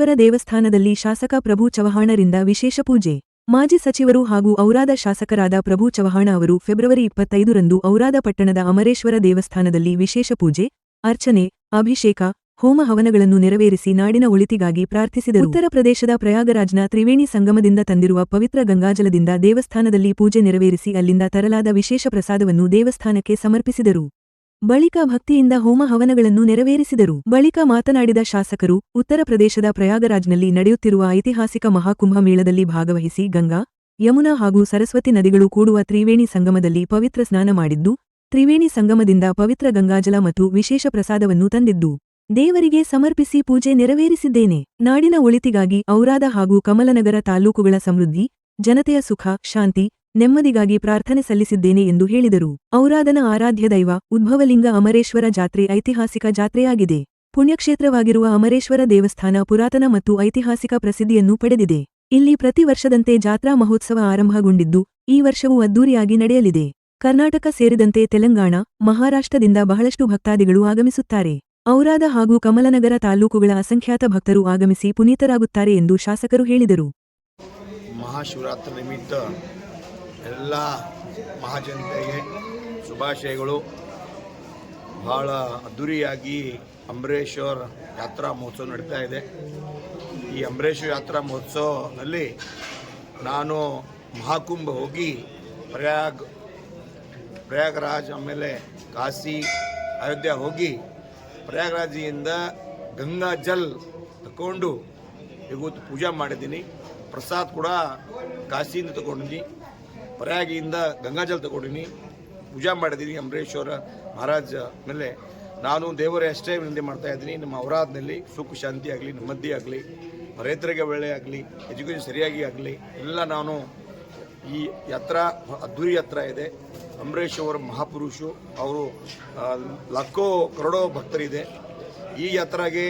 ಅಮರೇಶ್ವರ ದೇವಸ್ಥಾನದಲ್ಲಿ ಶಾಸಕ ಪ್ರಭು ಚವಹಾಣರಿಂದ ವಿಶೇಷ ಪೂಜೆ. ಮಾಜಿ ಸಚಿವರು ಹಾಗೂ ಔರಾದ ಶಾಸಕರಾದ ಪ್ರಭು ಚವಹಾಣ ಅವರು ಫೆಬ್ರವರಿ ಇಪ್ಪತ್ತೈದರಂದು ಔರಾದ ಪಟ್ಟಣದ ಅಮರೇಶ್ವರ ದೇವಸ್ಥಾನದಲ್ಲಿ ವಿಶೇಷ ಪೂಜೆ, ಅರ್ಚನೆ, ಅಭಿಷೇಕ, ಹೋಮ ಹವನಗಳನ್ನು ನೆರವೇರಿಸಿ ನಾಡಿನ ಒಳಿತಿಗಾಗಿ ಪ್ರಾರ್ಥಿಸಿದರು. ಉತ್ತರ ಪ್ರದೇಶದ ಪ್ರಯಾಗರಾಜ್ನ ತ್ರಿವೇಣಿ ಸಂಗಮದಿಂದ ತಂದಿರುವ ಪವಿತ್ರ ಗಂಗಾಜಲದಿಂದ ದೇವಸ್ಥಾನದಲ್ಲಿ ಪೂಜೆ ನೆರವೇರಿಸಿ ಅಲ್ಲಿಂದ ತರಲಾದ ವಿಶೇಷ ಪ್ರಸಾದವನ್ನು ದೇವಸ್ಥಾನಕ್ಕೆ ಸಮರ್ಪಿಸಿದರು. ಬಳಿಕ ಭಕ್ತಿಯಿಂದ ಹೋಮ ಹವನಗಳನ್ನು ನೆರವೇರಿಸಿದರು. ಬಳಿಕ ಮಾತನಾಡಿದ ಶಾಸಕರು, ಉತ್ತರ ಪ್ರದೇಶದ ಪ್ರಯಾಗರಾಜ್ನಲ್ಲಿ ನಡೆಯುತ್ತಿರುವ ಐತಿಹಾಸಿಕ ಮಹಾಕುಂಭ ಮೇಳದಲ್ಲಿ ಭಾಗವಹಿಸಿ ಗಂಗಾ, ಯಮುನಾ ಹಾಗೂ ಸರಸ್ವತಿ ನದಿಗಳು ಕೂಡುವ ತ್ರಿವೇಣಿ ಸಂಗಮದಲ್ಲಿ ಪವಿತ್ರ ಸ್ನಾನ ಮಾಡಿದ್ದು, ತ್ರಿವೇಣಿ ಸಂಗಮದಿಂದ ಪವಿತ್ರ ಗಂಗಾಜಲ ಮತ್ತು ವಿಶೇಷ ಪ್ರಸಾದವನ್ನು ತಂದಿದ್ದು, ದೇವರಿಗೆ ಸಮರ್ಪಿಸಿ ಪೂಜೆ ನೆರವೇರಿಸಿದ್ದೇನೆ. ನಾಡಿನ ಒಳಿತಿಗಾಗಿ ಔರಾದ ಹಾಗೂ ಕಮಲನಗರ ತಾಲ್ಲೂಕುಗಳ ಸಮೃದ್ಧಿ, ಜನತೆಯ ಸುಖ, ಶಾಂತಿ ನೆಮ್ಮದಿಗಾಗಿ ಪ್ರಾರ್ಥನೆ ಸಲ್ಲಿಸಿದ್ದೇನೆ ಎಂದು ಹೇಳಿದರು. ಔರಾದನ ಆರಾಧ್ಯ ದೈವ, ಉದ್ಭವಲಿಂಗ ಅಮರೇಶ್ವರ ಜಾತ್ರೆ ಐತಿಹಾಸಿಕ ಜಾತ್ರೆಯಾಗಿದೆ. ಪುಣ್ಯಕ್ಷೇತ್ರವಾಗಿರುವ ಅಮರೇಶ್ವರ ದೇವಸ್ಥಾನ ಪುರಾತನ ಮತ್ತು ಐತಿಹಾಸಿಕ ಪ್ರಸಿದ್ಧಿಯನ್ನು ಪಡೆದಿದೆ. ಇಲ್ಲಿ ಪ್ರತಿ ವರ್ಷದಂತೆ ಜಾತ್ರಾ ಮಹೋತ್ಸವ ಆರಂಭಗೊಂಡಿದ್ದು, ಈ ವರ್ಷವೂ ಅದ್ದೂರಿಯಾಗಿ ನಡೆಯಲಿದೆ. ಕರ್ನಾಟಕ ಸೇರಿದಂತೆ ತೆಲಂಗಾಣ, ಮಹಾರಾಷ್ಟ್ರದಿಂದ ಬಹಳಷ್ಟು ಭಕ್ತಾದಿಗಳು ಆಗಮಿಸುತ್ತಾರೆ. ಔರಾದ ಹಾಗೂ ಕಮಲನಗರ ತಾಲೂಕುಗಳ ಅಸಂಖ್ಯಾತ ಭಕ್ತರು ಆಗಮಿಸಿ ಪುನೀತರಾಗುತ್ತಾರೆ ಎಂದು ಶಾಸಕರು ಹೇಳಿದರು. ಮಹಾಶಿವರಾತ್ರಿ ನಿಮಿತ್ತ ಎಲ್ಲ ಮಹಾಜನತೆಗೆ ಶುಭಾಶಯಗಳು. ಭಾಳ ಅದ್ಧೂರಿಯಾಗಿ ಅಂಬರೀಶ್ವರ್ ಯಾತ್ರಾ ಮಹೋತ್ಸವ ನಡೀತಾ ಇದೆ. ಈ ಅಂಬರೇಶ್ವರ ಯಾತ್ರಾ ಮಹೋತ್ಸವದಲ್ಲಿ ನಾನು ಮಹಾಕುಂಭ ಹೋಗಿ ಪ್ರಯಾಗ್, ಪ್ರಯಾಗರಾಜ್ ಆಮೇಲೆ ಕಾಶಿ, ಅಯೋಧ್ಯ ಹೋಗಿ ಪ್ರಯಾಗರಾಜಿಯಿಂದ ಗಂಗಾ ಜಲ್ ತಗೊಂಡು ಇವತ್ತು ಪೂಜೆ ಮಾಡಿದ್ದೀನಿ. ಪ್ರಸಾದ್ ಕೂಡ ಕಾಶಿಯಿಂದ ತಗೊಂಡಿನಿ ಪ್ರಯಾಗಿಯಿಂದ ಗಂಗಾಜಲ ತಗೊಂಡಿನಿ. ಪೂಜೆ ಮಾಡಿದ್ದೀನಿ ಅಂಬರೀಶ್ವರ ಮಹಾರಾಜ ಮೇಲೆ. ನಾನು ದೇವರ ಅಷ್ಟೇ ವಿನಂತಿ ಮಾಡ್ತಾ ಇದ್ದೀನಿ. ನಮ್ಮ ಔರಾದ್ನಲ್ಲಿ ಸುಖ, ಶಾಂತಿ ಆಗಲಿ, ನೆಮ್ಮದಿ ಆಗಲಿ, ರೈತರಿಗೆ ಒಳ್ಳೆ ಆಗಲಿ, ಎಜುಕೇಷನ್ ಸರಿಯಾಗಿ ಆಗಲಿ, ಎಲ್ಲ ನಾನು ಈ ಯಾತ್ರಾ, ಅದ್ಧೂರಿ ಯಾತ್ರಾ ಇದೆ. ಅಂಬರೀಷ್ ಅವರ ಮಹಾಪುರುಷು ಅವರು ಲಕ್ಕೋ ಕರೋಡೋ ಭಕ್ತರಿದೆ. ಈ ಯಾತ್ರೆಗೆ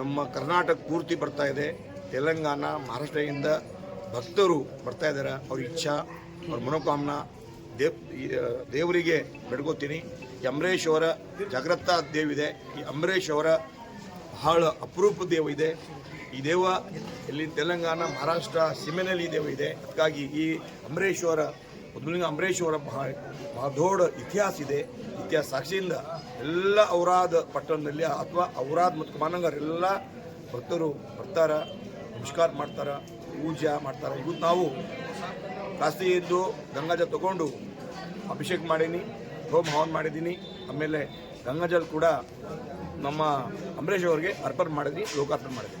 ನಮ್ಮ ಕರ್ನಾಟಕ ಪೂರ್ತಿ ಬರ್ತಾ ಇದೆ. ತೆಲಂಗಾಣ, ಮಹಾರಾಷ್ಟ್ರದಿಂದ ಭಕ್ತರು ಬರ್ತಾ ಇದ್ದಾರೆ. ಅವ್ರ ಇಚ್ಛಾ, ಅವ್ರ ಮನೋಕಾಮನ ದೇವ್ ದೇವರಿಗೆ ಬೆಡ್ಕೋತೀನಿ. ಅಂಬರೀಷ್ ಅವರ ಜಾಗ್ರತ ದೇವಿದೆ ಈ ಅಂಬರೀಷ್ ಅವರ ಬಹಳ ಅಪರೂಪ ದೇವ ಇದೆ. ಈ ದೇವ ಇಲ್ಲಿ ತೆಲಂಗಾಣ, ಮಹಾರಾಷ್ಟ್ರ, ಸೀಮೆನಲ್ಲಿ ಈ ದೇವ ಇದೆ. ಅದಕ್ಕಾಗಿ ಈ ಅಂಬರೀಶ್ವರ ಮೊದಲಿನ ಅಂಬರೀಶ್ವರ ಬಹಳ ಬಹಳ ದೊಡ್ಡ ಇತಿಹಾಸ ಇದೆ. ಇತಿಹಾಸ ಸಾಕ್ಷಿಯಿಂದ ಎಲ್ಲ ಔರಾದ್ ಪಟ್ಟಣದಲ್ಲಿ ಅಥವಾ ಔರಾದ್ ಮತ್ತು ಮಾನಂಗರೆಲ್ಲ ಭಕ್ತರು ಬರ್ತಾರ, ನಮಸ್ಕಾರ ಮಾಡ್ತಾರ. ಪೂಜೆ ಮಾಡ್ತಾರೆ. ಇವತ್ತು ನಾವು ಇದ್ದು ಗಂಗಾಜಲ್ ತಗೊಂಡು ಅಭಿಷೇಕ ಮಾಡೀನಿ, ಹೋಮ ಹವನ್ ಮಾಡಿದ್ದೀನಿ ಆಮೇಲೆ ಗಂಗಾಜಲ್ ಕೂಡ ನಮ್ಮ ಅಂಬರೀಷ್ ಅವರಿಗೆ ಅರ್ಪಣೆ ಮಾಡಿದ್ವಿ, ಲೋಕಾರ್ಪಣೆ ಮಾಡಿದ್ವಿ.